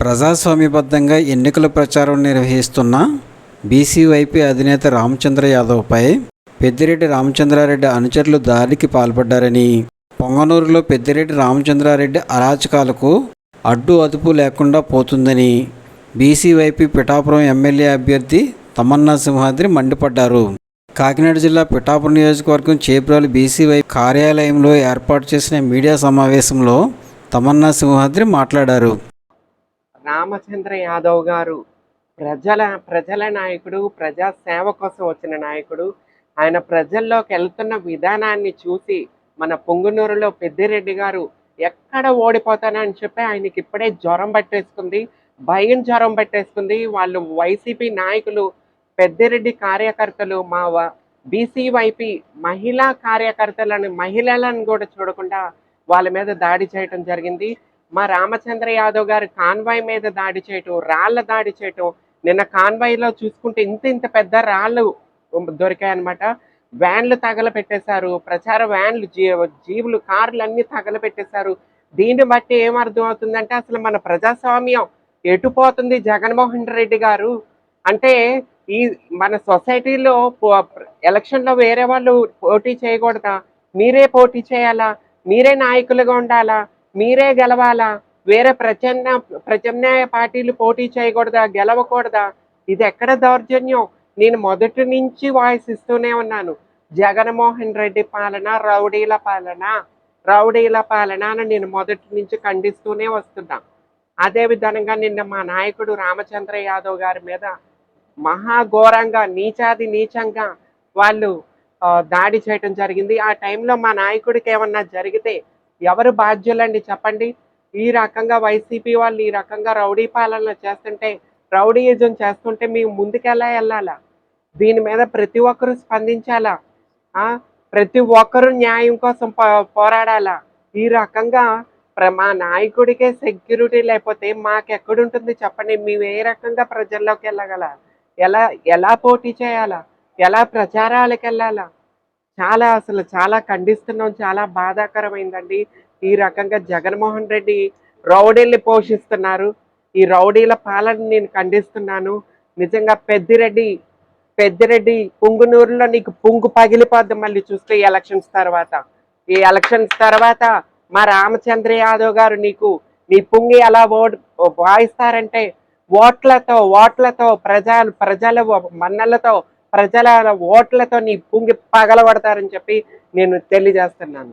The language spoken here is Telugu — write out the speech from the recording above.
ప్రజాస్వామ్యబద్ధంగా ఎన్నికల ప్రచారం నిర్వహిస్తున్న బీసీవైపీ అధినేత రామచంద్ర యాదవ్పై పెద్దిరెడ్డి రామచంద్రారెడ్డి అనుచరులు దాడికి పాల్పడ్డారని పొంగనూరులో పెద్దిరెడ్డి రామచంద్రారెడ్డి అరాచకాలకు అడ్డు అదుపు లేకుండా పోతుందని బీసీవైపీ పిఠాపురం ఎమ్మెల్యే అభ్యర్థి తమన్నా సింహాద్రి మండిపడ్డారు. కాకినాడ జిల్లా పిఠాపురం నియోజకవర్గం చేబ్రాలు బీసీవై కార్యాలయంలో ఏర్పాటు చేసిన మీడియా సమావేశంలో తమన్నా సింహాద్రి మాట్లాడారు. రామచంద్ర యాదవ్ గారు ప్రజల ప్రజల నాయకుడు ప్రజా సేవ కోసం వచ్చిన నాయకుడు. ఆయన ప్రజల్లోకి వెళ్తున్న విధానాన్ని చూసి మన పొంగునూరులో పెద్దిరెడ్డి గారు ఎక్కడ ఓడిపోతానని చెప్పి ఆయనకి ఇప్పుడే జ్వరం పట్టేసుకుంది భయం జ్వరం పట్టేసుకుంది. వాళ్ళు వైసీపీ నాయకులు పెద్దిరెడ్డి కార్యకర్తలు మా బీసీవైపీ మహిళా కార్యకర్తలను మహిళలను కూడా చూడకుండా వాళ్ళ మీద దాడి చేయటం జరిగింది. మా రామచంద్ర యాదవ్ గారు కాన్వాయ్ మీద దాడి చేయటం రాళ్ళ దాడి చేయటం నిన్న కాన్వాయ్లో చూసుకుంటే ఇంత ఇంత పెద్ద రాళ్ళు దొరికాయన్నమాట. వ్యాన్లు తగలపెట్టేశారు ప్రచార వ్యాన్లు జీ జీవులు కార్లు అన్ని తగలపెట్టేశారు దీన్ని బట్టి ఏమర్థం అవుతుందంటే అసలు మన ప్రజాస్వామ్యం ఎటుపోతుంది జగన్మోహన్ రెడ్డి గారు? అంటే ఈ మన సొసైటీలో ఎలక్షన్లో వేరే వాళ్ళు పోటీ చేయకూడదా? మీరే పోటీ చేయాలా? మీరే నాయకులుగా ఉండాలా? మీరే గెలవాలా? వేరే ప్రచన్న ప్రత్యామ్నాయ పార్టీలు పోటీ చేయకూడదా? గెలవకూడదా? ఇది ఎక్కడ దౌర్జన్యం? నేను మొదటి నుంచి వాయిస్ ఇస్తూనే ఉన్నాను. జగన్మోహన్ రెడ్డి పాలన రౌడీల పాలన రౌడీల పాలన అని నేను మొదటి నుంచి ఖండిస్తూనే వస్తున్నా. అదే విధంగా నిన్న మా నాయకుడు రామచంద్ర యాదవ్ గారి మీద మహాఘోరంగా నీచాది నీచంగా వాళ్ళు దాడి చేయటం జరిగింది. ఆ టైంలో మా నాయకుడికి ఏమన్నా జరిగితే ఎవరు బాధ్యులండి చెప్పండి? ఈ రకంగా వైసీపీ వాళ్ళు ఈ రకంగా రౌడీ పాలన చేస్తుంటే రౌడీయిజం చేస్తుంటే మేము ముందుకెలా వెళ్ళాలా? దీని మీద ప్రతి ఒక్కరూ స్పందించాలా? ప్రతి ఒక్కరూ న్యాయం కోసం పో- పోరాడాలా? ఈ రకంగా ప్ర- మా నాయకుడికే సెక్యూరిటీ లేకపోతే మాకెక్కడుంటుంది చెప్పండి? మేము ఏ రకంగా ప్రజల్లోకి వెళ్ళగల ఎలా ఎలా పోటీ చేయాలా? ఎలా ప్రచారాలకు వెళ్ళాలా చాలా అసలు చాలా ఖండిస్తున్నాం చాలా బాధాకరమైందండి. ఈ రకంగా జగన్మోహన్ రెడ్డి రౌడీల్ని పోషిస్తున్నారు. ఈ రౌడీల పాలన నేను ఖండిస్తున్నాను. నిజంగా పెద్దిరెడ్డి పెద్దిరెడ్డి పుంగునూరులో నీకు పుంగు పగిలిపోద్ది మళ్ళీ చూస్తే ఈ ఎలక్షన్స్ తర్వాత. ఈ ఎలక్షన్స్ తర్వాత మా రామచంద్ర యాదవ్ గారు నీకు నీ పుంగి ఎలా ఓట్ వాయిస్తారంటే ఓట్లతో ఓట్లతో ప్రజలు ప్రజల మన్నలతో ప్రజల ఓట్లతో నీ పుంగి పగలగొడతారని చెప్పి నేను తెలియజేస్తున్నాను.